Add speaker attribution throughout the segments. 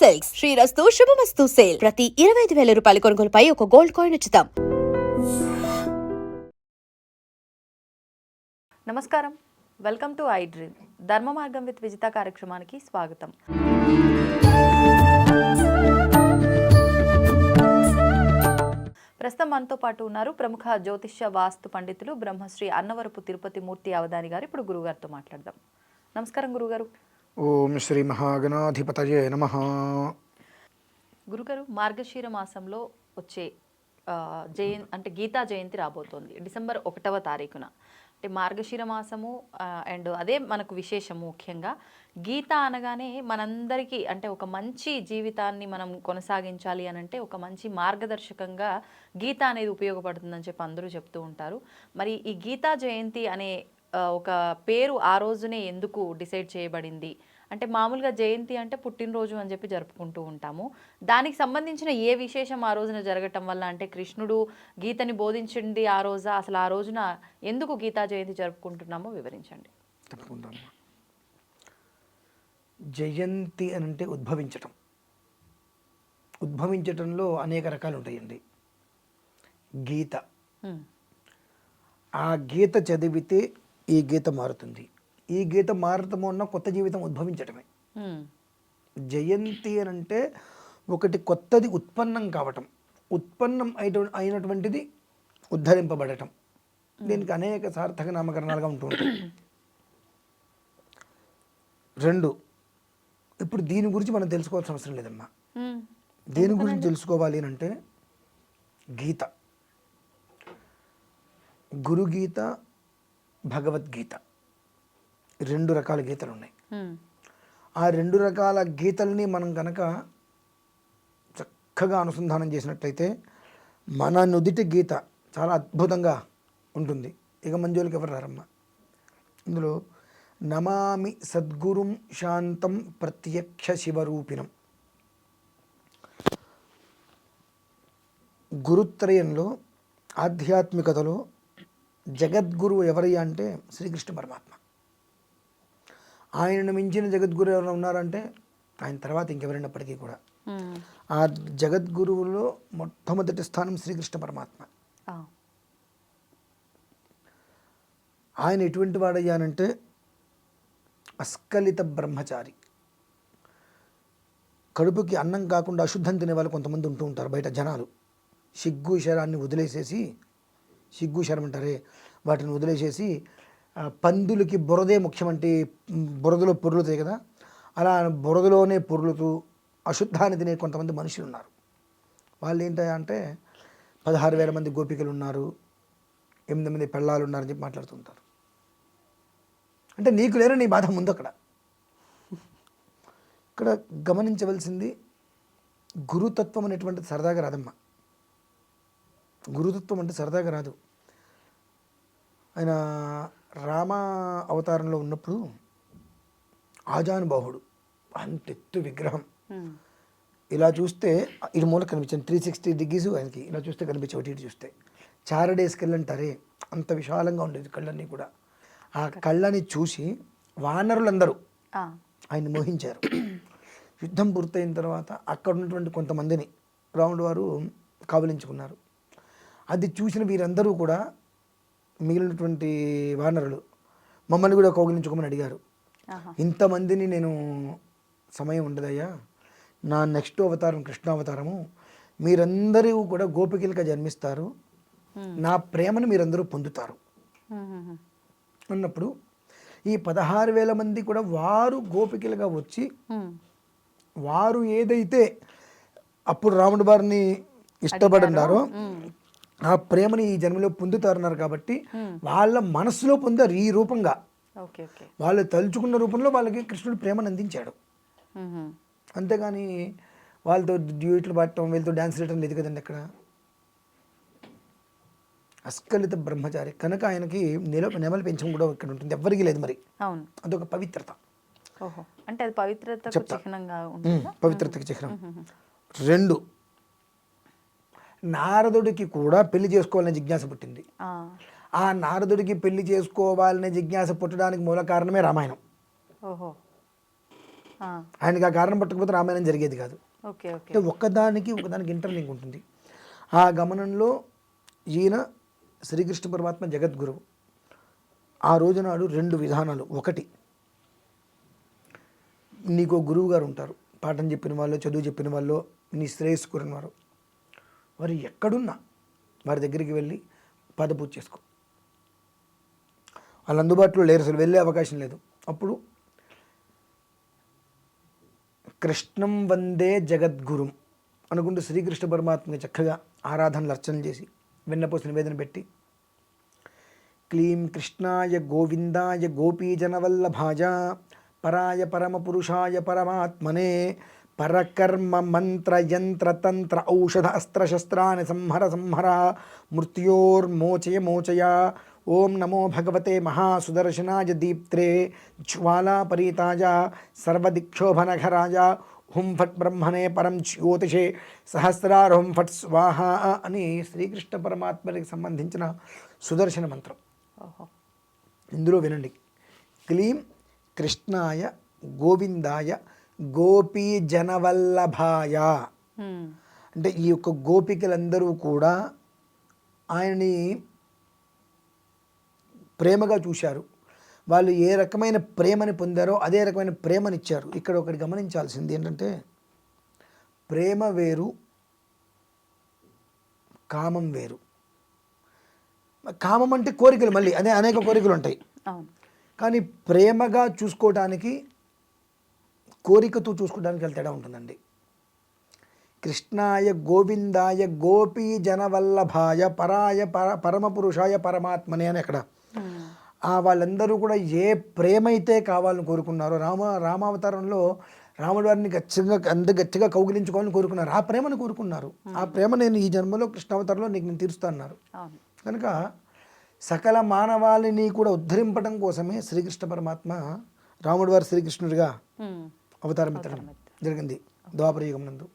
Speaker 1: Silks. శ్రీరస్తు శుభమస్తు sale. ప్రతి ఇరవై ఐదు వేల రూపాయల కొనుగోలుపై ఒక గోల్డ్ కాయిన్ ఉచితం.
Speaker 2: నమస్కారం. Welcome to I dream. ధర్మ మార్గం విత్ విజిత కార్యక్రమానికి స్వాగతం. ప్రస్తుతం మనతో పాటు ఉన్నారు ప్రముఖ జ్యోతిష్య వాస్తు పండితులు బ్రహ్మశ్రీ అన్నవరపు తిరుపతి మూర్తి అవధాని గారు. ఇప్పుడు గురుగారితో మాట్లాడదాం. నమస్కారం గురుగారు.
Speaker 3: ఓం శ్రీ మహాగణాధిపతయే నమ.
Speaker 2: గురుగారు మార్గశీర మాసంలో వచ్చే ఆ, జయం అంటే గీతా జయంతి రాబోతోంది. డిసెంబర్ ఒకటవ తారీఖున. అంటే మార్గశీర మాసము అండ్ అదే మనకు విశేషం ముఖ్యంగా. గీత అనగానే మనందరికీ అంటే ఒక మంచి జీవితాన్ని మనం కొనసాగించాలి అని అంటే ఒక మంచి మార్గదర్శకంగా గీత అనేది ఉపయోగపడుతుందని చెప్పి అందరూ చెప్తూ ఉంటారు. మరి ఈ గీతా జయంతి అనే ఒక పేరు ఆ రోజునే ఎందుకు డిసైడ్ చేయబడింది? అంటే మామూలుగా జయంతి అంటే పుట్టినరోజు అని చెప్పి జరుపుకుంటూ ఉంటాము. దానికి సంబంధించిన ఏ విశేషం ఆ రోజున జరగటం వల్ల? అంటే కృష్ణుడు గీతని బోధించింది ఆ రోజా? అసలు ఆ రోజున ఎందుకు గీతా జయంతి జరుపుకుంటున్నామో వివరించండి.
Speaker 3: తప్పకుండా. జయంతి అని అంటే ఉద్భవించటం. ఉద్భవించటంలో అనేక రకాలు ఉంటాయండి. గీత. ఆ గీత చదివితే ఈ గీత మారుతుంది. ఈ గీత మారటం ఉన్న కొత్త జీవితం ఉద్భవించటమే. జయంతి అని అంటే ఒకటి కొత్తది ఉత్పన్నం కావటం. ఉత్పన్నం అయిన అయినటువంటిది ఉద్ధరింపబడటం. దీనికి అనేక సార్థక నామకరణాలుగా ఉంటూ ఉంటాయి. రెండు ఇప్పుడు దీని గురించి మనం తెలుసుకోవాల్సిన అవసరం లేదమ్మా. దేని గురించి తెలుసుకోవాలి అని అంటే గీత. గురుగీత భగవద్గీత. రెండు రకాల గీతలు ఉన్నాయి. ఆ రెండు రకాల గీతల్ని మనం కనుక చక్కగా అనుసంధానం చేసినట్లయితే మన నుదిటి గీత చాలా అద్భుతంగా ఉంటుంది. ఇక మంజులకి ఎవరు రారమ్మా? ఇందులో నమామి సద్గురుం శాంతం ప్రత్యక్ష శివరూపిణం. గురుత్రయంలో ఆధ్యాత్మికతలో జగద్గురువు ఎవరయ్యా అంటే శ్రీకృష్ణ పరమాత్మ. ఆయనను మించిన జగద్గురు ఎవరైనా ఉన్నారంటే ఆయన తర్వాత ఇంకెవరైనప్పటికీ కూడా. ఆ జగద్గురువులో మొట్టమొదటి స్థానం శ్రీకృష్ణ పరమాత్మ. ఆయన ఎటువంటి వాడయ్యానంటే అస్కలిత బ్రహ్మచారి. కడుపుకి అన్నం కాకుండా అశుద్ధం తినే వాళ్ళు కొంతమంది ఉంటూ ఉంటారు బయట జనాలు. సిగ్గు శరాన్ని వదిలేసేసి సిగ్గు శరం అంటారే. వాటిని వదిలేసేసి పందులకి బురదే ముఖ్యమంటే బురదలో పొర్లుతాయి కదా. అలా బురదలోనే పొర్లుతూ అశుద్ధాన్ని తినే కొంతమంది మనుషులు ఉన్నారు. వాళ్ళు ఏంటంటే పదహారు వేల మంది గోపికలు ఉన్నారు ఎనిమిది మంది పెళ్ళాలు ఉన్నారని చెప్పి మాట్లాడుతుంటారు అంటే నీకు లేరు నీ బాధ ముందు అక్కడ. ఇక్కడ గమనించవలసింది గురుతత్వం అనేటువంటిది సరదాగా రాదమ్మా. గురుతత్వం అంటే సరదాగా రాదు. ఆయన రామ అవతారంలో ఉన్నప్పుడు ఆజానుబాహుడు అంతెత్తు విగ్రహం.
Speaker 2: హ్మ్.
Speaker 3: ఇలా చూస్తే ఇటు మూల కనిపించింది త్రీ సిక్స్టీ డిగ్రీస్ ఆయనకి. ఇలా చూస్తే కనిపించే ఇటు చూస్తే. చారడేస్ కళ్ళంటారే అంత విశాలంగా ఉండేది కళ్ళన్నీ కూడా. ఆ కళ్ళని చూసి వానరులందరూ
Speaker 2: ఆ.
Speaker 3: ఆయన్ని మోహించారు. యుద్ధం పూర్తయిన తర్వాత అక్కడ ఉన్నటువంటి కొంతమందిని రాముడు వారు కావలించుకున్నారు. అది చూసిన వీరందరూ కూడా మిగిలినటువంటి వానరులు మమ్మల్ని కూడా కౌగిలించుకోమని అడిగారు. ఇంతమందిని నేను సమయం ఉండదయ్యా. నా నెక్స్ట్ అవతారం కృష్ణ అవతారము మీరందరూ కూడా గోపికలుగా జన్మిస్తారు. నా ప్రేమను మీరందరూ పొందుతారు. అన్నప్పుడు ఈ పదహారు వేల మంది కూడా వారు గోపికలుగా వచ్చి. వారు ఏదైతే అప్పుడు రాముడి వారిని ఇష్టపడినారో ఆ ప్రేమని ఈ జన్మలో పొందుతారన్నారు కాబట్టి వాళ్ళ మనసులో పొందారు ఈ రూపంగా. వాళ్ళు తలుచుకున్న రూపంలో వాళ్ళకి కృష్ణుడు ప్రేమను అందించాడు. అంతేగాని వాళ్ళతో డ్యూట్లు పాడటం వీళ్ళతో డ్యాన్స్ వేయటం లేదు కదండి అక్కడ. అస్కలిత బ్రహ్మచారి కనుక ఆయనకి నిల నెమలి పెంచడం కూడా ఇక్కడ ఉంటుంది. ఎవ్వరికీ లేదు మరి. అదొక పవిత్రత.
Speaker 2: అంటే అది ఉంటుందా?
Speaker 3: పవిత్రతకి చిహ్నం. రెండు నారదుడికి కూడా పెళ్ళి చేసుకోవాలనే జిజ్ఞాస పుట్టింది.
Speaker 2: ఆ.
Speaker 3: నారదుడికి పెళ్ళి చేసుకోవాలనే జిజ్ఞాస పుట్టడానికి మూల కారణమే రామాయణం. ఆయనకి ఆ కారణం పట్టకపోతే రామాయణం జరిగేది కాదు. అంటే ఒకదానికి ఒకదానికి ఇంటర్లింక్ ఉంటుంది. ఆ గమనంలో ఈయన శ్రీకృష్ణ పరమాత్మ జగద్గురువు ఆ రోజు నాడు రెండు విధానాలు. ఒకటి నీకు గురువు గారు ఉంటారు. పాఠం చెప్పిన వాళ్ళు చదువు చెప్పిన వాళ్ళు నీ శ్రేయస్సు వారు ఎక్కడున్నా వారి దగ్గరికి వెళ్ళి పాదపూజ చేసుకో. వాళ్ళు అందుబాటులో లేరు అసలు వెళ్ళే అవకాశం లేదు. అప్పుడు కృష్ణం వందే జగద్గురుం అనుకుంటూ శ్రీకృష్ణ పరమాత్మకి చక్కగా ఆరాధనలు అర్చనలు చేసి వెన్నపోసి నివేదన పెట్టి క్లీం కృష్ణాయ గోవిందాయ గోపీజనవల్లభాయ పరాయ పరమ పురుషాయ పరమాత్మనే పరకర్మ మంత్ర యంత్ర తంత్ర ఔషధ అస్త్రశస్త్రాన్ని సంహర సంహర మృత్యోర్మోచయ మోచయ ఓం నమో భగవతే మహాసుదర్శనాయ దీప్త్రే జ్వాలాపరీతాయ సర్వదిక్షోభనఘరాయ. హుం ఫట్ బ్రహ్మణే పరం జ్యోతిషే సహస్రార్ ఫట్ స్వాహ అని శ్రీకృష్ణ పరమాత్మకి సంబంధించిన సుదర్శన మంత్రం. ఇందులో వినండి. క్లీం కృష్ణాయ గోవిందాయ గోపీ జనవల్లభాయ. అంటే ఈ యొక్క గోపికలందరూ కూడా ఆయనని ప్రేమగా చూశారు. వాళ్ళు ఏ రకమైన ప్రేమని పొందారో అదే రకమైన ప్రేమనిచ్చారు ఇక్కడ ఒకటి గమనించాల్సింది ఏంటంటే ప్రేమ వేరు కామం వేరు. కామం అంటే కోరికలు మళ్ళీ అదే అనేక కోరికలు ఉంటాయి. కానీ ప్రేమగా చూసుకోవడానికి కోరికతో చూసుకోవడానికి చాలా తేడా ఉంటుందండి. కృష్ణాయ గోవిందాయ గోపీ జనవల్లభాయ పరాయ పర పరమపురుషాయ పరమాత్మనే అని అక్కడ. ఆ వాళ్ళందరూ కూడా ఏ ప్రేమ అయితే కావాలని కోరుకున్నారో రామ రామావతారంలో రాముడు వారిని గచ్చిగా అంత గట్టిగా కౌగిలించుకోవాలని కోరుకున్నారు. ఆ ప్రేమను కోరుకున్నారు. ఆ ప్రేమ నేను ఈ జన్మలో కృష్ణావతారంలో నీకు నేను తీరుస్తా అన్నారు.
Speaker 2: అవును.
Speaker 3: కనుక సకల మానవాళిని కూడా ఉద్ధరింపడం కోసమే శ్రీకృష్ణ పరమాత్మ రాముడు వారి శ్రీకృష్ణుడిగా. అవతారం ఎత్తడం జరిగింది ద్వాపర యుగం నందు.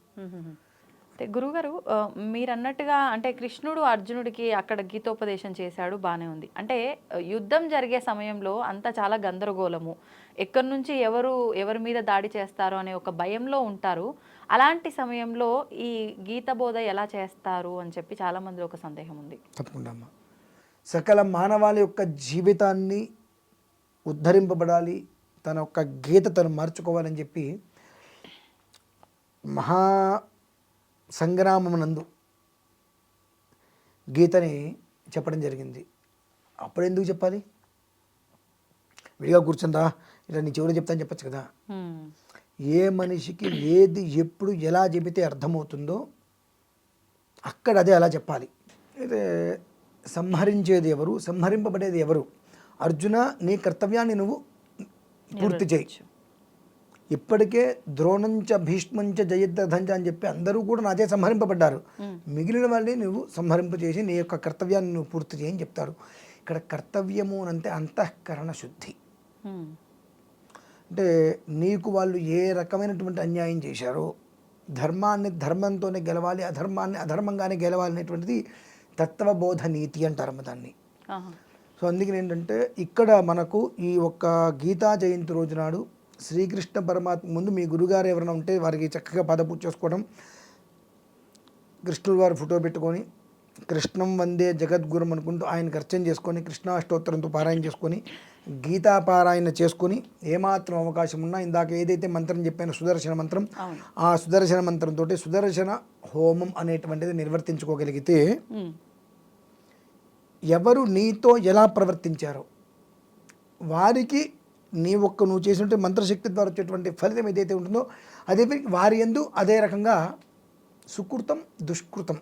Speaker 2: అంటే గురుగారు మీరు అన్నట్టుగా అంటే కృష్ణుడు అర్జునుడికి అక్కడ గీతోపదేశం చేశాడు బాగానే ఉంది. అంటే యుద్ధం జరిగే సమయంలో అంతా చాలా గందరగోళము. ఎక్కడి నుంచి ఎవరు ఎవరి మీద దాడి చేస్తారో అనే ఒక భయంలో ఉంటారు. అలాంటి సమయంలో ఈ గీత బోధ ఎలా చేస్తారు అని చెప్పి చాలా మంది ఒక సందేహం ఉంది.
Speaker 3: తప్పకుండా అమ్మ. సకల మానవాళి యొక్క జీవితాన్ని ఉద్ధరింపబడాలి తన యొక్క గీత తను మార్చుకోవాలని చెప్పి మహా సంగ్రామమునందు గీతని చెప్పడం జరిగింది. అప్పుడు ఎందుకు చెప్పాలి? విడిగా కూర్చుందా? ఇలా నీ చెవులు చెప్తాను చెప్పచ్చు కదా. ఏ మనిషికి ఏది ఎప్పుడు ఎలా చెబితే అర్థమవుతుందో అక్కడ అదే అలా చెప్పాలి. అయితే సంహరించేది ఎవరు? సంహరింపబడేది ఎవరు? అర్జున నీ కర్తవ్యాన్ని నువ్వు పూర్తి చేయి. ఇప్పటికే ద్రోణంచ భీష్మంచ జయద్రథంచ అని చెప్పి అందరూ కూడా నాచే సంహరింపబడ్డారు. మిగిలిన వాళ్ళని నువ్వు సంహరింప చేసి నీ యొక్క కర్తవ్యాన్ని నువ్వు పూర్తి చేయని చెప్తారు. ఇక్కడ కర్తవ్యము అంటే అంతఃకరణ శుద్ధి. అంటే నీకు వాళ్ళు ఏ రకమైనటువంటి అన్యాయం చేశారో ధర్మాన్ని ధర్మంతోనే గెలవాలి అధర్మాన్ని అధర్మంగానే గెలవాలి అనేటువంటిది తత్వబోధ నీతి అంటారమ్మ దాన్ని. సో అందుకని ఏంటంటే ఇక్కడ మనకు ఈ ఒక్క గీతా జయంతి రోజు నాడు శ్రీకృష్ణ పరమాత్మ ముందు మీ గురుగారు ఎవరైనా ఉంటే వారికి చక్కగా పదపూజ చేసుకోవడం కృష్ణుడు వారి ఫోటో పెట్టుకొని కృష్ణం వందే జగద్గురం అనుకుంటూ ఆయనకు అర్చన చేసుకొని కృష్ణాష్టోత్తరంతో పారాయణ చేసుకొని గీతా పారాయణ చేసుకొని ఏమాత్రం అవకాశం ఉన్నా ఇందాక ఏదైతే మంత్రం చెప్పానో సుదర్శన మంత్రం ఆ సుదర్శన మంత్రంతో సుదర్శన హోమం అనేటువంటిది నిర్వర్తించుకోగలిగితే. ఎవరు నీతో ఎలా ప్రవర్తించారో. వారికి నీ ఒక్క నువ్వు చేసినట్టు మంత్రశక్తి ద్వారా వచ్చేటువంటి ఫలితం ఏదైతే ఉంటుందో అదే వారి ఎందు అదే రకంగా సుకృతం దుష్కృతం.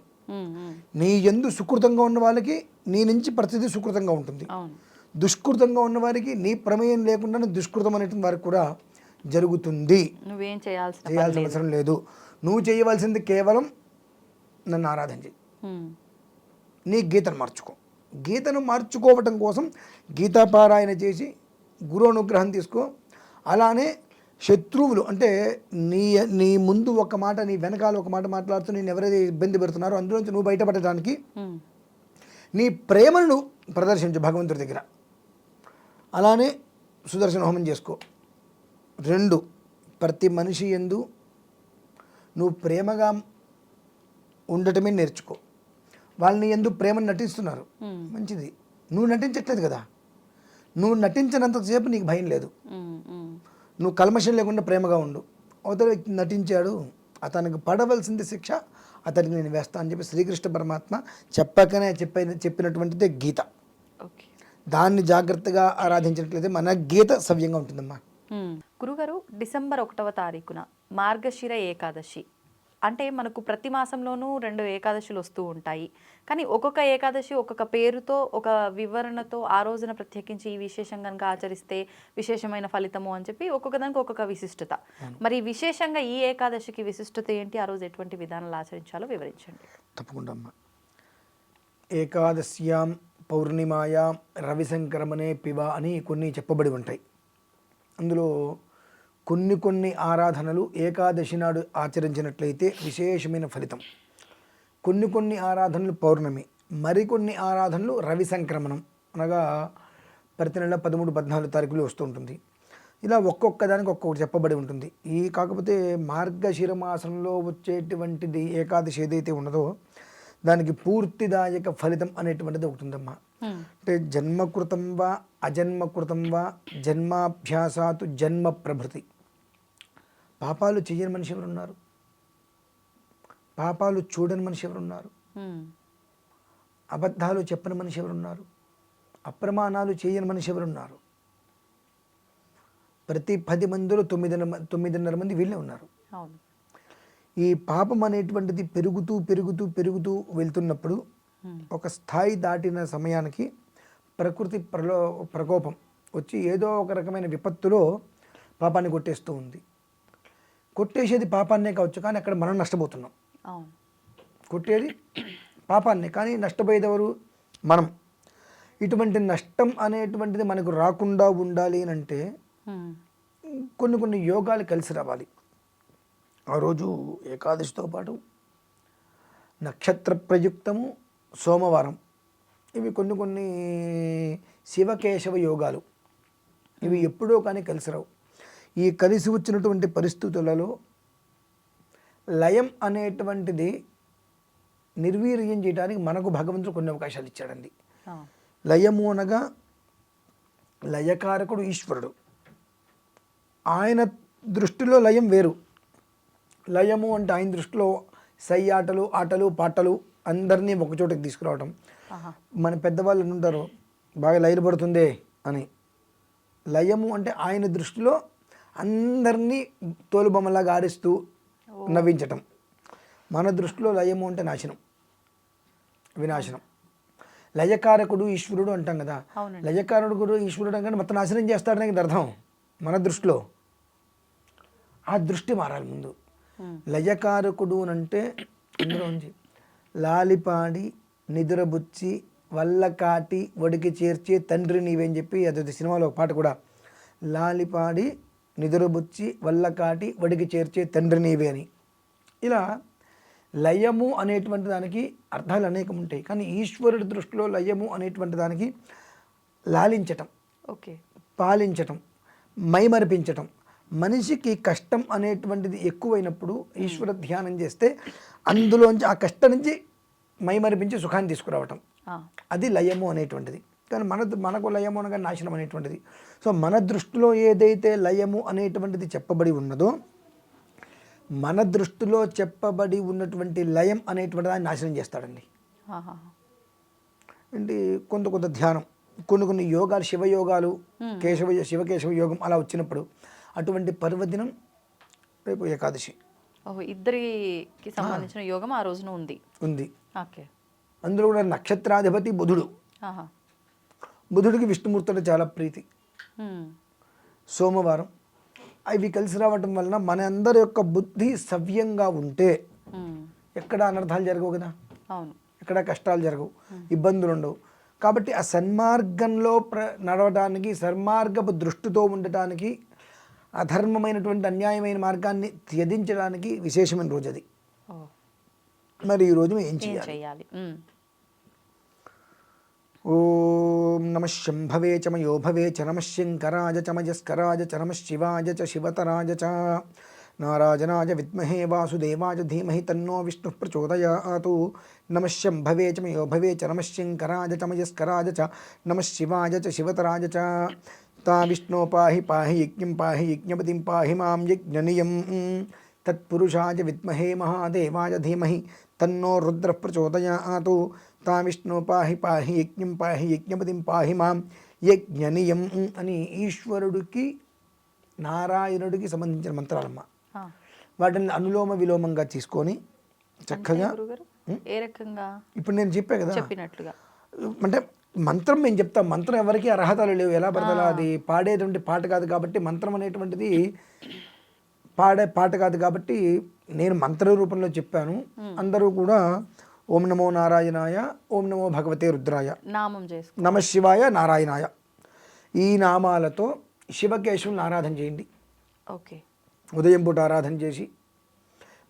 Speaker 3: నీ ఎందు సుకృతంగా ఉన్న వాళ్ళకి నీ నుంచి ప్రతిదీ సుకృతంగా ఉంటుంది. దుష్కృతంగా ఉన్న వారికి నీ ప్రమేయం లేకుండా దుష్కృతం అనేటువంటి వారికి కూడా జరుగుతుంది.
Speaker 2: నువ్వేం చేయాల్సిన
Speaker 3: చేయాల్సిన. అవసరం లేదు. నువ్వు చేయవలసింది కేవలం నన్ను ఆరాధన చేయి. నీ గీతను మార్చుకో. గీతను మార్చుకోవటం కోసం గీతాపారాయణ చేసి గురు అనుగ్రహం తీసుకో. అలానే శత్రువులు అంటే నీ నీ ముందు ఒక మాట నీ వెనకాల ఒక మాట మాట్లాడుతూ నేను ఎవరైతే ఇబ్బంది పెడుతున్నారో అందులో నుంచి నువ్వు బయటపడటానికి. నీ ప్రేమను ప్రదర్శించు భగవంతుడి దగ్గర. అలానే సుదర్శన హోమం చేసుకో. రెండు ప్రతి మనిషి ఎందు నువ్వు ప్రేమగా ఉండటమే నేర్చుకో. వాళ్ళని ఎందు ప్రేమను నటిస్తున్నారు. మంచిది. నువ్వు నటించట్లేదు కదా. నువ్వు నటించినంతసేపు నీకు భయం లేదు. నువ్వు కల్మషం లేకుండా ప్రేమగా ఉండు. అవతల వ్యక్తి నటించాడు. అతనికి పడవలసింది శిక్ష. అతనికి నేను వేస్తా అని చెప్పి శ్రీకృష్ణ పరమాత్మ చెప్పకనే చెప్పిన చెప్పినటువంటిదే గీత. దాన్ని జాగ్రత్తగా ఆరాధించినట్లయితే మన గీత సవ్యంగా ఉంటుందమ్మా.
Speaker 2: మ్మ్. గురుగారు డిసెంబర్ ఒకటవ తారీఖున మార్గశిర ఏకాదశి. అంటే మనకు ప్రతి మాసంలోనూ రెండు ఏకాదశులు వస్తూ ఉంటాయి. కానీ ఒక్కొక్క ఏకాదశి ఒక్కొక్క పేరుతో ఒక వివరణతో ఆ రోజున ప్రత్యేకించి ఈ విశేషం కనుక ఆచరిస్తే విశేషమైన ఫలితము అని చెప్పి ఒక్కొక్క దానికి ఒక్కొక్క విశిష్టత. మరి విశేషంగా ఈ ఏకాదశికి విశిష్టత ఏంటి? ఆ రోజు ఎటువంటి విధానాలు ఆచరించాలో వివరించండి.
Speaker 3: తప్పకుండా అమ్మా. ఏకాదశ్యాం పౌర్ణిమాయాం రవిశంకరమనే పివ అని కొన్ని చెప్పబడి ఉంటాయి. అందులో కొన్ని కొన్ని ఆరాధనలు ఏకాదశి నాడు ఆచరించినట్లయితే విశేషమైన ఫలితం. కొన్ని కొన్ని ఆరాధనలు పౌర్ణమి మరికొన్ని ఆరాధనలు రవి సంక్రమణం అనగా ప్రతి నెల పదమూడు పద్నాలుగు తారీఖులు వస్తూ ఉంటుంది. ఇలా ఒక్కొక్క దానికి ఒక్కొక్కటి చెప్పబడి ఉంటుంది. ఈ కాకపోతే మార్గశిర మాసంలో వచ్చేటువంటిది ఏకాదశి ఏదైతే ఉన్నదో దానికి పూర్తిదాయక ఫలితం అనేటువంటిది ఒకటి ఉందమ్మా. అంటే జన్మకృతం వా అజన్మకృతం వా జన్మాభ్యాసాతు జన్మ ప్రభృతి. పాపాలు చేయని మనిషి ఎవరున్నారు? పాపాలు చూడని మనిషి ఎవరున్నారు. అబద్ధాలు చెప్పని మనిషి ఎవరున్నారు? అప్రమాణాలు చేయని మనిషి ఎవరున్నారు? ప్రతి పది మందిలో తొమ్మిదిన్నర మ- తొమ్మిదిన్నర మంది వీళ్ళే ఉన్నారు. ఈ పాపం అనేటువంటిది పెరుగుతూ పెరుగుతూ పెరుగుతూ వెళ్తున్నప్పుడు ఒక స్థాయి దాటిన సమయానికి ప్రకృతి ప్రలో ప్రకోపం వచ్చి ఏదో ఒక రకమైన విపత్తులో పాపాన్ని కొట్టేస్తూ ఉంది. కొట్టేసేది పాపాన్నే కావచ్చు కానీ అక్కడ మనం నష్టపోతున్నాం. కొట్టేది పాపాన్ని కానీ నష్టపోయేది ఎవరు మనం. ఇటువంటి నష్టం అనేటువంటిది మనకు రాకుండా ఉండాలి అని అంటే. కొన్ని కొన్ని యోగాలు కలిసి రావాలి. ఆ రోజు ఏకాదశితో పాటు నక్షత్ర ప్రయుక్తము సోమవారం. ఇవి కొన్ని కొన్ని శివకేశవ యోగాలు. ఇవి ఎప్పుడో కానీ కలిసి రావు. ఈ కలిసి వచ్చినటువంటి పరిస్థితులలో లయం అనేటువంటిది నిర్వీర్యం చేయడానికి మనకు భగవంతుడు కొన్ని అవకాశాలు ఇచ్చాడండి. లయము అనగా లయకారకుడు ఈశ్వరుడు. ఆయన దృష్టిలో లయం వేరు. లయము అంటే ఆయన దృష్టిలో సై ఆటలు ఆటలు పాటలు అందరినీ ఒకచోటకి తీసుకురావడం
Speaker 2: ఆహా.
Speaker 3: మన పెద్దవాళ్ళు ఉంటారు బాగా లైలు పడుతుందే అని. లయము అంటే ఆయన దృష్టిలో అందరినీ తోలుబొమ్మలాగా ఆడిస్తూ నవ్వించటం. మన దృష్టిలో లయము అంటే నాశనం. వినాశనం. లయకారకుడు ఈశ్వరుడు అంటాం కదా. లయకారకుడు ఈశ్వరుడు అంటే మొత్తం నాశనం చేస్తాడని అర్థం. మన దృష్టిలో. ఆ దృష్టి మారాలి ముందు. లయకారకుడు అని అంటే ఇందులో ఉంది లాలిపాడి నిదురబుచ్చి వల్లకాటి ఒడికి చేర్చి తండ్రి నీవని చెప్పి అది సినిమాలో ఒక పాట కూడా. లాలిపాడి నిదురబుచ్చి వల్లకాటి ఒడికి చేర్చే తండ్రి నీవే అని. ఇలా లయము అనేటువంటి దానికి అర్థాలు అనేకం ఉంటాయి. కానీ ఈశ్వరుడి దృష్టిలో లయము అనేటువంటి దానికి లాలించటం
Speaker 2: ఓకే.
Speaker 3: పాలించటం మైమరిపించటం మనిషికి కష్టం అనేటువంటిది ఎక్కువైనప్పుడు ఈశ్వర ధ్యానం చేస్తే అందులోంచి ఆ కష్టం నుంచి మైమరిపించి సుఖాన్ని తీసుకురావటం. అది లయము అనేటువంటిది. కానీ మన మనకు లయము అనగా నాశనం అనేటువంటిది. సో మన దృష్టిలో ఏదైతే లయము అనేటువంటిది చెప్పబడి ఉన్నదో మన దృష్టిలో చెప్పబడి ఉన్నటువంటి లయం అనేటువంటి దాన్ని నాశనం చేస్తాడండి. అంటే కొంత కొంత ధ్యానం. కొన్ని కొన్ని యోగాలు శివయోగాలు కేశవ శివకేశవ యోగం అలా వచ్చినప్పుడు అటువంటి పర్వదినం రేపు ఏకాదశి.
Speaker 2: ఇద్దరికి సంబంధించిన యోగం ఆ రోజున ఉంది.
Speaker 3: ఉంది.
Speaker 2: ఓకే.
Speaker 3: అందులో కూడా నక్షత్రాధిపతి బుధుడు. బుధుడికి విష్ణుమూర్తి అంటే చాలా ప్రీతి. సోమవారం. అవి కలిసి రావటం వలన మన అందరి యొక్క బుద్ధి సవ్యంగా ఉంటే. ఎక్కడ అనర్థాలు జరగవు కదా? ఎక్కడ కష్టాలు జరగవు ఇబ్బందులు ఉండవు కాబట్టి ఆ సన్మార్గంలో ప్ర నడవడానికి సన్మార్గపు దృష్టితో ఉండటానికి అధర్మమైనటువంటి అన్యాయమైన మార్గాన్ని త్యజించడానికి విశేషమైన రోజు అది. మరి ఈ రోజు ఏం చేయాలి. ఓం नम शम्भवे च मयो भवे च नम शङ्कराय च मयस्कराय च नमः शिवाय च शिवतराय च। नाराजनाय विद्महे वासुदेवाय धीमहि तन्नो विष्णुः प्रचोदयात्। नमः शम्भवे च मयो भवे च नमः शङ्कराय च मयस्कराय च नमः शिवाय च शिवतराय च। ता विष्णो पाहि पाहि यज्ञं पाहि यज्ञपतिं पाहि माँ यज्ञनियम् तत्पुरुषाय विद्महे महादेवाय धीमहि तन्नो रुद्रः प्रचोदयात्। విష్ణు పాహి పాహి యజ్ఞం పాహి యజ్ఞపతిం పాహి మాం యజ్ఞనియం అని ఈశ్వరుడికి నారాయణుడికి సంబంధించిన మంత్రాలమ్మ. వాటిని అనులోమ విలోమంగా తీసుకొని చక్కగా
Speaker 2: ఏ రకంగా?
Speaker 3: ఇప్పుడు నేను చెప్పా కదా.
Speaker 2: చెప్పినట్లుగా.
Speaker 3: అంటే మంత్రం మేము చెప్తాం మంత్రం ఎవరికి అర్హతలు లేవు. ఎలా పడతాలో అది? పాడేటువంటి పాట కాదు కాబట్టి మంత్రం అనేటువంటిది పాడే పాట కాదు కాబట్టి నేను మంత్ర రూపంలో చెప్పాను. అందరూ కూడా ఓం నమో నారాయణాయ ఓం నమో భగవతే రుద్రాయ.
Speaker 2: నామం చేసుకో
Speaker 3: నమ శివాయ నారాయణాయ. ఈ నామాలతో శివకేశవుని ఆరాధన చేయండి.
Speaker 2: ఓకే.
Speaker 3: ఉదయం పూట ఆరాధన చేసి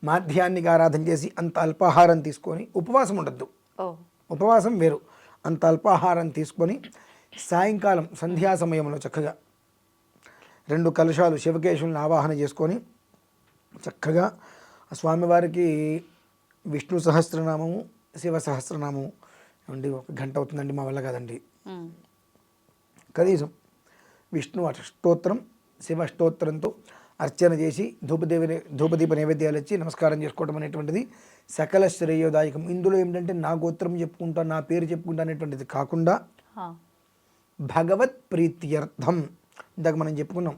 Speaker 3: మాధ్యాన్నిక ఆరాధన చేసి అంత అల్పాహారం తీసుకొని ఉపవాసం ఉండద్దు. ఉపవాసం వేరు. అంత అల్పాహారం తీసుకొని సాయంకాలం సంధ్యా సమయంలో చక్కగా రెండు కలశాలు శివకేశవులను ఆవాహన చేసుకొని చక్కగా స్వామివారికి విష్ణు సహస్రనామము శివ సహస్రనామము ఏమండి ఒక గంట అవుతుందండి మా వల్ల కాదండి. కనీసం విష్ణు అష్టోత్తరం శివ అష్టోత్తరంతో అర్చన చేసి ధూపదేవి ధూపదీప నైవేద్యాలు ఇచ్చి నమస్కారం చేసుకోవడం అనేటువంటిది సకల శ్రేయోదాయకం ఇందులో ఏంటంటే నా గోత్రం చెప్పుకుంటా నా పేరు చెప్పుకుంటా అనేటువంటిది కాకుండా. భగవత్ ప్రీత్యర్థం ఇందాక మనం చెప్పుకున్నాం.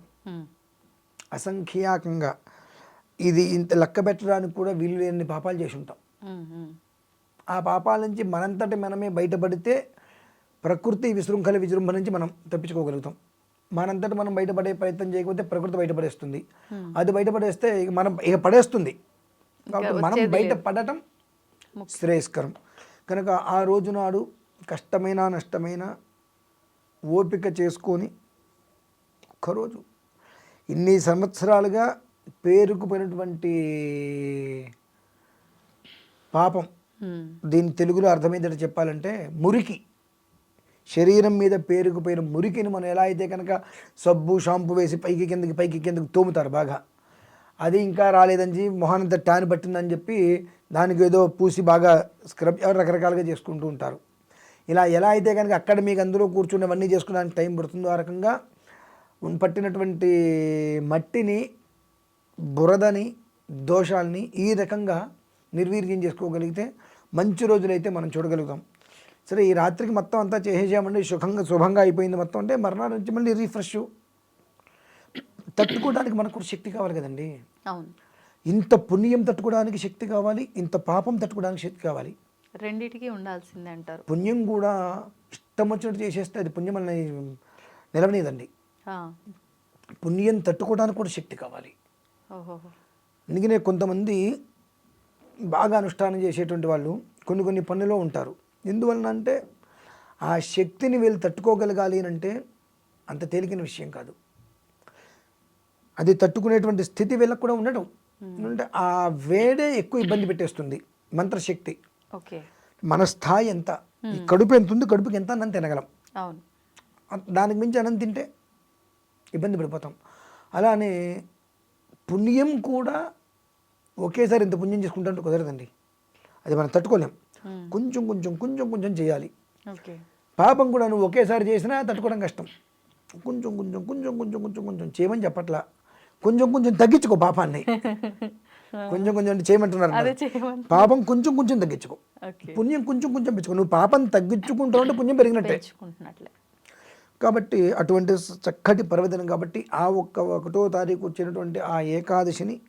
Speaker 3: అసంఖ్యాకంగా ఇది ఇంత లెక్క పెట్టడానికి కూడా వీలు లేని పాపాలు చేసి ఉంటాం. ఆ పాపాల నుంచి మనంతటి మనమే బయటపడితే ప్రకృతి విశృంఖల విజృంభణ నుంచి మనం తప్పించుకోగలుగుతాం. మనంతటి మనం బయటపడే ప్రయత్నం చేయకపోతే ప్రకృతి బయటపడేస్తుంది. అది బయటపడేస్తే ఇక మనం ఇక పడేస్తుంది. కాబట్టి మనం బయట పడటం శ్రేయస్కరం. కనుక ఆ రోజు నాడు కష్టమైన నష్టమైన ఓపిక చేసుకొని ఒక్కరోజు ఇన్ని సంవత్సరాలుగా పేరుకుపోయినటువంటి పాపం.
Speaker 2: ఉమ్.
Speaker 3: దీని తెలుగులో అర్థమైందని చెప్పాలంటే మురికి. శరీరం మీద పేరుకుపోయిన మురికిని మనం ఎలా అయితే కనుక సబ్బు షాంపూ వేసి పైకి కిందకి పైకి కిందకి తోముతారు బాగా. అది ఇంకా రాలేదని చెప్పి మొహానంత ట్యాన్ పట్టిందని చెప్పి దానికి ఏదో పూసి బాగా స్క్రబ్ రకరకాలుగా చేసుకుంటూ ఉంటారు. ఇలా ఎలా అయితే కనుక అక్కడ మీకు అందులో కూర్చున్నవన్నీ చేసుకోవడానికి టైం పడుతుందో ఆ రకంగా పట్టినటువంటి మట్టిని బురదని దోషాల్ని ఈ రకంగా నిర్వీర్యం చేసుకోగలిగితే మంచి రోజులైతే మనం చూడగలుగుతాం. సరే ఈ రాత్రికి మొత్తం అంతా చేసేసామండి సుఖంగా శుభంగా అయిపోయింది మొత్తం అంటే మర్నాడు నుంచి మళ్ళీ రీఫ్రెష్ తట్టుకోవడానికి మనకు కూడా శక్తి కావాలి కదండి.
Speaker 2: అవును.
Speaker 3: ఇంత పుణ్యం తట్టుకోవడానికి శక్తి కావాలి ఇంత పాపం తట్టుకోవడానికి శక్తి కావాలి.
Speaker 2: రెండిటికి ఉండాల్సిందే అంటారు.
Speaker 3: పుణ్యం కూడా ఇష్టం వచ్చినట్టు చేసేస్తే అది పుణ్యం అని నిలవనేదండి. పుణ్యం తట్టుకోవడానికి కూడా శక్తి కావాలి. అందుకనే కొంతమంది బాగా అనుష్ఠానం చేసేటువంటి వాళ్ళు కొన్ని కొన్ని పనుల్లో ఉంటారు. ఎందువలన అంటే ఆ శక్తిని వీళ్ళు తట్టుకోగలగాలి అని అంటే అంత తేలికైన విషయం కాదు. అది తట్టుకునేటువంటి స్థితి వీళ్ళకి కూడా ఉండడం అంటే ఆ వేడే ఎక్కువ ఇబ్బంది పెట్టేస్తుంది మంత్రశక్తి.
Speaker 2: ఓకే.
Speaker 3: మన స్థాయి ఎంత? ఈ కడుపు ఎంత ఉంది? కడుపుకి ఎంత అన్నం తినగలం? దానికి మించి అన్నం తింటే ఇబ్బంది పడిపోతాం. అలానే పుణ్యం కూడా ఒకేసారి ఇంత పుణ్యం చేసుకుంటే కుదరదండి. అది మనం తట్టుకోలేం.
Speaker 2: Hmm.
Speaker 3: కొంచెం కొంచెం కొంచెం కొంచెం చేయాలి. పాపం కూడా నువ్వు ఒకేసారి చేసినా తట్టుకోవడం కష్టం. కొంచెం కొంచెం కొంచెం కొంచెం కొంచెం కొంచెం చేయమని చెప్పట్లా. కొంచెం కొంచెం తగ్గించుకో పాపాన్ని. కొంచెం కొంచెం అంటే చేయమంటున్నారు పాపం కొంచెం కొంచెం తగ్గించుకో. పుణ్యం కొంచెం కొంచెం పెంచుకో. నువ్వు పాపం తగ్గించుకుంటావు అంటే పుణ్యం పెరిగినట్టే. కాబట్టి అటువంటి చక్కటి పర్వదినం కాబట్టి ఆ ఒక్క ఒకటో తారీఖు వచ్చినటువంటి ఆ ఏకాదశిని.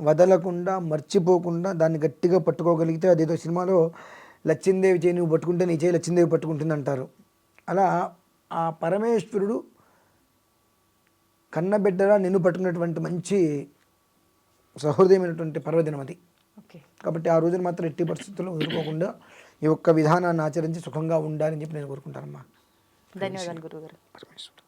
Speaker 3: వదలకుండా మర్చిపోకుండా దాన్ని గట్టిగా పట్టుకోగలిగితే అదేదో సినిమాలో లచ్చిందేవి చేయి నువ్వు పట్టుకుంటే నీ చేయి లచ్చిందేవి పట్టుకుంటుంది అంటారు. అలా ఆ పరమేశ్వరుడు కన్నబిడ్డరా నిన్ను పట్టుకున్నటువంటి మంచి సహృదయమైనటువంటి పర్వదినం అది.
Speaker 2: ఓకే.
Speaker 3: కాబట్టి ఆ రోజున మాత్రం ఎట్టి పరిస్థితుల్లో వదులుకోకుండా ఈ ఒక్క విధానాన్ని ఆచరించి సుఖంగా ఉండాలని చెప్పి నేను కోరుకుంటానమ్మా.
Speaker 2: ధన్యవాదాలు గురుగారు
Speaker 3: పరమేశ్వరుడు